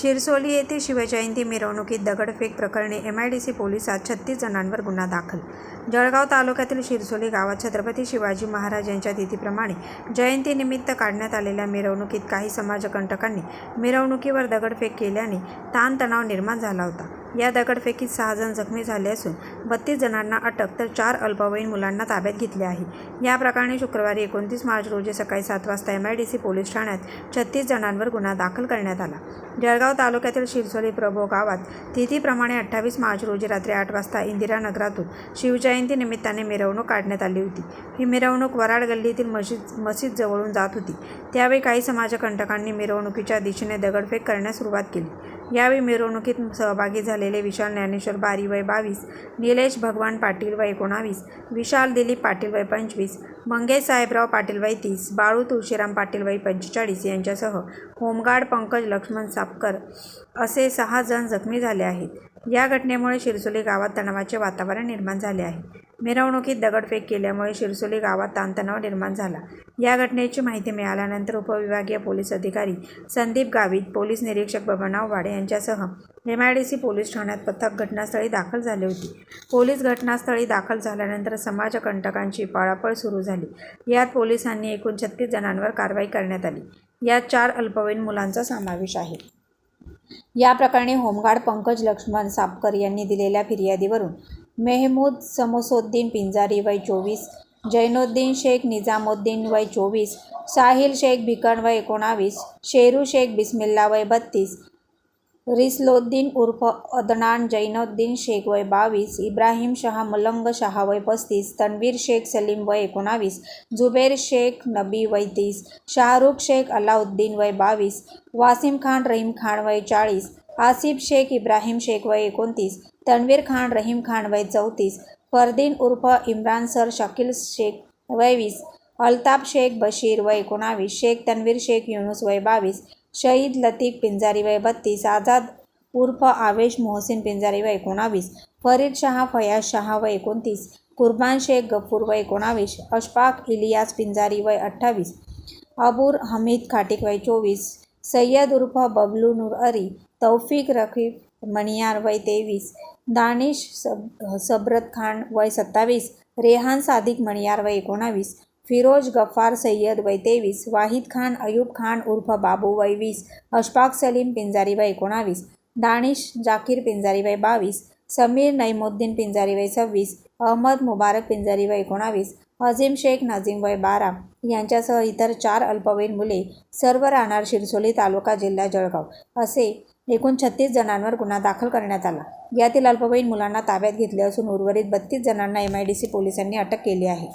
शिरसोली येथे शिवजयंती मिरवणुकीत दगडफेक प्रकरणी सी पोलिसात छत्तीस जणांवर गुन्हा दाखल. जळगाव तालुक्यातील शिरसोली गावात छत्रपती शिवाजी महाराज यांच्या तिथीप्रमाणे जयंतीनिमित्त काढण्यात आलेल्या मिरवणुकीत काही समाजकंटकांनी मिरवणुकीवर दगडफेक केल्याने ताणतणाव निर्माण झाला होता. या दगडफेकीत सहा जण जखमी झाले असून बत्तीस जणांना अटक तर चार अल्पवयीन मुलांना ताब्यात घेतले आहे. या प्रकरणी शुक्रवारी एकोणतीस मार्च रोजी सकाळी सात वाजता M I D C police ठाण्यात छत्तीस जणांवर गुन्हा दाखल करण्यात आला. जळगाव तालुक्यातील शिरसोली प्रभो गावात तिथीप्रमाणे अठ्ठावीस मार्च रोजी रात्री आठ वाजता इंदिरानगरातून शिवजयंती निमित्ताने मिरवणूक काढण्यात आली होती. ही मिरवणूक वराड गल्लीतील मशीद मशीद जवळून जात होती. त्यावेळी काही समाजकंटकांनी मिरवणुकीच्या दिशेने दगडफेक करण्यास सुरुवात केली. यावेळी मिरवणुकीत सहभागी झालेले विशाल ज्ञानेश्वर बारी वय बावीस निलेश भगवान पाटील वय एकोणावीस विशाल दिलीप पाटील वय पंचवीस मंगेश साहेबराव पाटील वय तीस बाळू तुळशीराम पाटील वय पंचेचाळीस यांच्यासह होमगार्ड पंकज लक्ष्मण सापकर असे सहा जण जखमी झाले आहेत. या घटनेमुळे शिरसोली गावात तणावाचे वातावरण निर्माण झाले आहे. मिरवणुकीत दगडफेक केल्यामुळे शिरसोली गावात ताणतणाव निर्माण झाला. या घटनेची माहिती मिळाल्यानंतर उपविभागीय पोलीस अधिकारी संदीप गावित पोलीस निरीक्षक बबनराव वाडे यांच्यासह M I D C police ठाण्यात पथक घटनास्थळी दाखल झाले होते. पोलीस घटनास्थळी दाखल झाल्यानंतर समाजकंटकांची पळापळ सुरू झाली. यात पोलिसांनी एकूण छत्तीस जणांवर कारवाई करण्यात आली. यात चार अल्पवयीन मुलांचा समावेश आहे. या प्रकरणी होमगार्ड पंकज लक्ष्मण सापकर यांनी दिलेल्या फिर्यादीवरून मेहमूद समोसोद्दीन पिंजारी वय चोवीस जैनुद्दीन शेख निजामुद्दीन वय चोवीस साहिल शेख भिकण वय एकोणावीस शेरू शेख बिस्मिल्ला वय बत्तीस रिसलोद्दीन उर्फ अदनान जैनुद्दीन शेख वय बावीस इब्राहिम शहा मलंग शहा वय पस्तीस तन्वीर शेख सलीम वय एकोणावीस जुबेर शेख नबी वय तीस शाहरुख शेख अलाउद्दीन वय बावीस वासिम खान रहीम खान वय चाळीस आसिफ शेख इब्राहिम शेख वय एकोणतीस तन्वीर खान रहीम खान वय चौतीस फरदीन उर्फ इम्रान सर शकील शेख वय वीस अल्ताफ शेख बशीर वय एकोणावीस शेख तन्वीर शेख युनुस वय बावीस शहीद लतीफ पिंजारी वय बत्तीस आझाद उर्फ आवेश मोहसिन पिंजारी वय एकोणावीस फरीद शहा फयाज शहा वय एकोणतीस कुर्बान शेख गफूर वय एकोणावीस अशफाक इलियास पिंजारी वय अठ्ठावीस अबूर हमीद खाटिक वय चोवीस सय्यद उर्फ बबलू नूर अरी तौफिक रफीफ मणियार वय तेवीस दानिश सब सब्रत खान वय सत्तावीस रेहान सादिक मणियार वय एकोणावीस फिरोज गफ्फार सय्यद वय तेवीस वाहिद खान अयूब खान उर्फ बाबू वय वीस अशफाक सलीम पिंजारी वय एकोणावीस दानिश जाकीर पिंजारी वय बावीस समीर नईमुद्दीन पिंजारी वय सव्वीस अहमद मुबारक पिंजारी वय एकोणावीस अझीम शेख नाझीम वय बारा यांच्यासह इतर चार अल्पवयीन मुले सर्व राहणार शिरसोली तालुका जिल्हा जळगाव असे एकूण छत्तीस जणांवर गुन्हा दाखल करण्यात आला. यातील अल्पवयीन मुलांना ताब्यात घेतले असून उर्वरित बत्तीस जणांना एम आय डी सी पोलिसांनी अटक केली आहे.